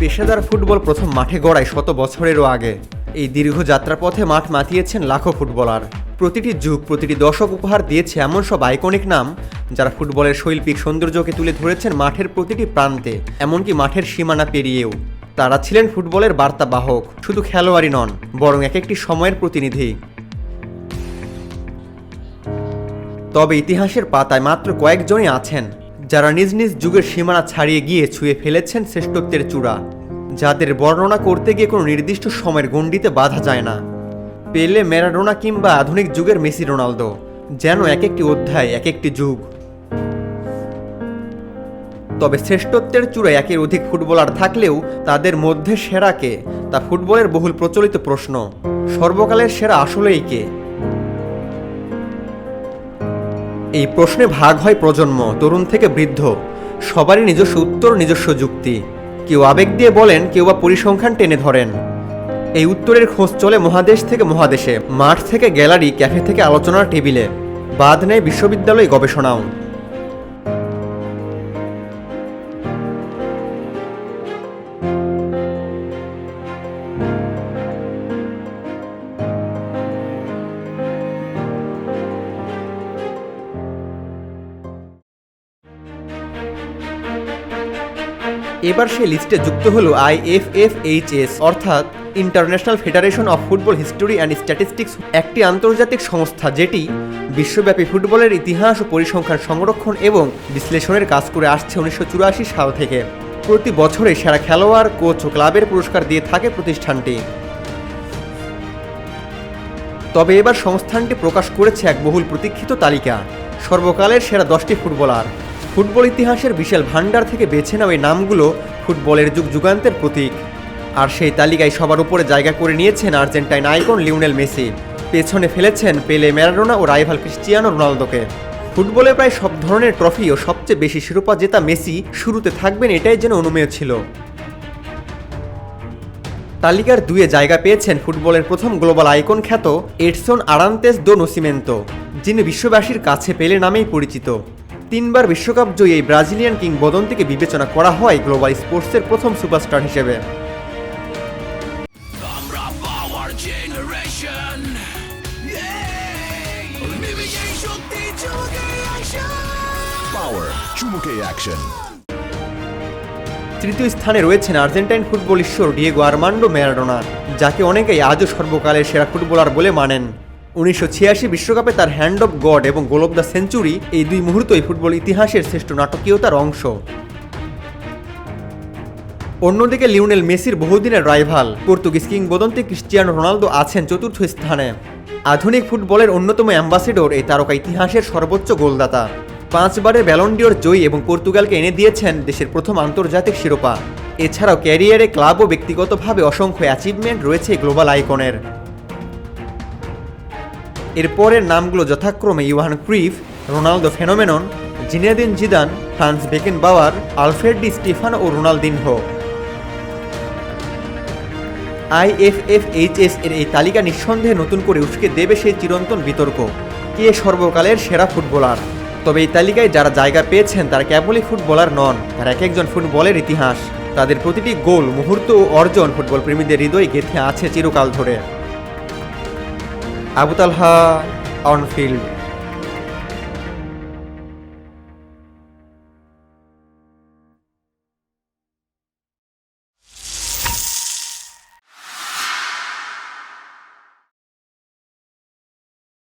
পেশাদার ফুটবল প্রথম মাঠে গড়ায় শত বছরেরও আগে। এই দীর্ঘ যাত্রাপথে মাঠ মাতিয়েছেন লাখো ফুটবলার। প্রতিটি যুগ, প্রতিটি দশক উপহার দিয়েছে এমন সব আইকনিক নাম, যারা ফুটবলের শৈল্পিক সৌন্দর্যকে তুলে ধরেছেন মাঠের প্রতিটি প্রান্তে, এমনকি মাঠের সীমানা পেরিয়েও। তারা ছিলেন ফুটবলের বার্তা বাহক শুধু খেলোয়াড়ই নন, বরং এক একটি সময়ের প্রতিনিধি। তবে ইতিহাসের পাতায় মাত্র কয়েকজনই আছেন। যারা নিজ নিজ যুগের সীমানা ছাড়িয়ে গিয়ে ছুঁয়ে ফেলেছেন শ্রেষ্ঠত্বের চূড়া, যাদের বর্ণনা করতে গিয়ে কোনো নির্দিষ্ট সময়ের গণ্ডিতে বাধা যায় না। পেলে ম্যারাডোনা কিংবা আধুনিক যুগের মেসি রোনালদো, যেন এক একটি অধ্যায় এক একটি যুগ। তবে শ্রেষ্ঠত্বের চূড়ায় একের অধিক ফুটবলার থাকলেও তাদের মধ্যে সেরাকে তা ফুটবলের বহুল প্রচলিত প্রশ্ন। সর্বকালের সেরা আসলেই কে? এই প্রশ্নে ভাগ হয় প্রজন্ম, তরুণ থেকে বৃদ্ধ। সবারই নিজস্ব উত্তর, নিজস্ব যুক্তি। কেউ আবেগ দিয়ে বলেন, কেউ বা পরিসংখ্যান টেনে ধরেন। এই উত্তরের খোঁজ চলে মহাদেশ থেকে মহাদেশে, মাঠ থেকে গ্যালারি, ক্যাফে থেকে আলোচনার টেবিলে। বাদ নেয় বিশ্ববিদ্যালয় গবেষণাও। এবার সে লিস্টে যুক্ত হলো আইএফএফএইচএস অর্থাৎ international federation of football history and statistics, একটি আন্তর্জাতিক সংস্থা যেটি বিশ্বব্যাপী ফুটবলের ইতিহাস ও পরিসংখ্যান সংরক্ষণ এবং বিশ্লেষণের কাজ করে আসছে উনিশশো চুরাশি সাল থেকে। প্রতি বছরে সেরা খেলোয়াড়, কোচ ও ক্লাবের পুরস্কার দিয়ে থাকে প্রতিষ্ঠানটি। তবে এবার সংস্থানটি প্রকাশ করেছে এক বহুল প্রতীক্ষিত তালিকা, সর্বকালের সেরা দশটি ফুটবলার। ফুটবল ইতিহাসের বিশাল ভাণ্ডার থেকে বেছে নেওয়া এই নামগুলো ফুটবলের যুগ যুগান্তের প্রতীক। আর সেই তালিকায় সবার উপরে জায়গা করে নিয়েছেন আর্জেন্টাইন আইকন লিওনেল মেসি। পেছনে ফেলেছেন পেলে, ম্যারাডোনা ও রাইভাল ক্রিস্টিয়ানো রোনালদোকে। ফুটবলে প্রায় সব ধরনের ট্রফি ও সবচেয়ে বেশি শিরোপা জেতা মেসি শুরুতে থাকবেন এটাই যেন অনুমেয় ছিল। তালিকার দুয়ে জায়গা পেয়েছেন ফুটবলের প্রথম গ্লোবাল আইকন খ্যাত এডসন আরান্তেস দো নসিমেন্তো, যিনি বিশ্ববাসীর কাছে পেলে নামেই পরিচিত। তিনবার বিশ্বকাপ জয়ী এই ব্রাজিলিয়ান কিংবদন্তিকে বিবেচনা করা হয় গ্লোবাল স্পোর্টসের প্রথম সুপারস্টার হিসেবে। তৃতীয় স্থানে রয়েছেন আর্জেন্টাইন ফুটবল ঈশ্বর ডিয়েগো আর্মান্ডো ম্যারাডোনা যাকে অনেকেই আজও সর্বকালের সেরা ফুটবলার বলে মানেন। উনিশশো বিশ্বকাপে তার হ্যান্ড অফ গড এবং গোল অফ দ্য সেঞ্চুরি এই দুই মুহূর্তই ফুটবল ইতিহাসের শ্রেষ্ঠ নাটকীয়তার অংশ। অন্যদিকে লিওনেল মেসির বহুদিনের রাইভাল পর্তুগিজ কিংবদন্তি ক্রিস্টিয়ানো রোনালদো আছেন চতুর্থ স্থানে। আধুনিক ফুটবলের অন্যতম অ্যাম্বাসেডর এই তারকা ইতিহাসের সর্বোচ্চ গোলদাতা। পাঁচবারের ব্যালন্ডিওর জয়ী এবং পর্তুগালকে এনে দিয়েছেন দেশের প্রথম আন্তর্জাতিক শিরোপা। এছাড়াও ক্যারিয়ারে ক্লাব ও ব্যক্তিগতভাবে অসংখ্য অ্যাচিভমেন্ট রয়েছে গ্লোবাল আইকনের এরপরের নামগুলো যথাক্রমে Johan Cruyff Ronaldo phenomenon, Zinedine Zidane, Franz Beckenbauer Alfredo Di Stefano ও রোনালদিনহো। আইএফএফএইচএস এর এই তালিকা নিঃসন্দেহে নতুন করে উস্কে দেবে সেই চিরন্তন বিতর্ক। কে সর্বকালের সেরা ফুটবলার? তবে এই তালিকায় যারা জায়গা পেয়েছেন, তারা কেবলই ফুটবলার নন, তারা এক একজন ফুটবলের ইতিহাস। তাদের প্রতিটি গোল, মুহূর্ত ও অর্জন ফুটবল প্রেমীদের হৃদয়ে গেঁথে আছে চিরকাল ধরে। আবু তালহা অনফিল্ড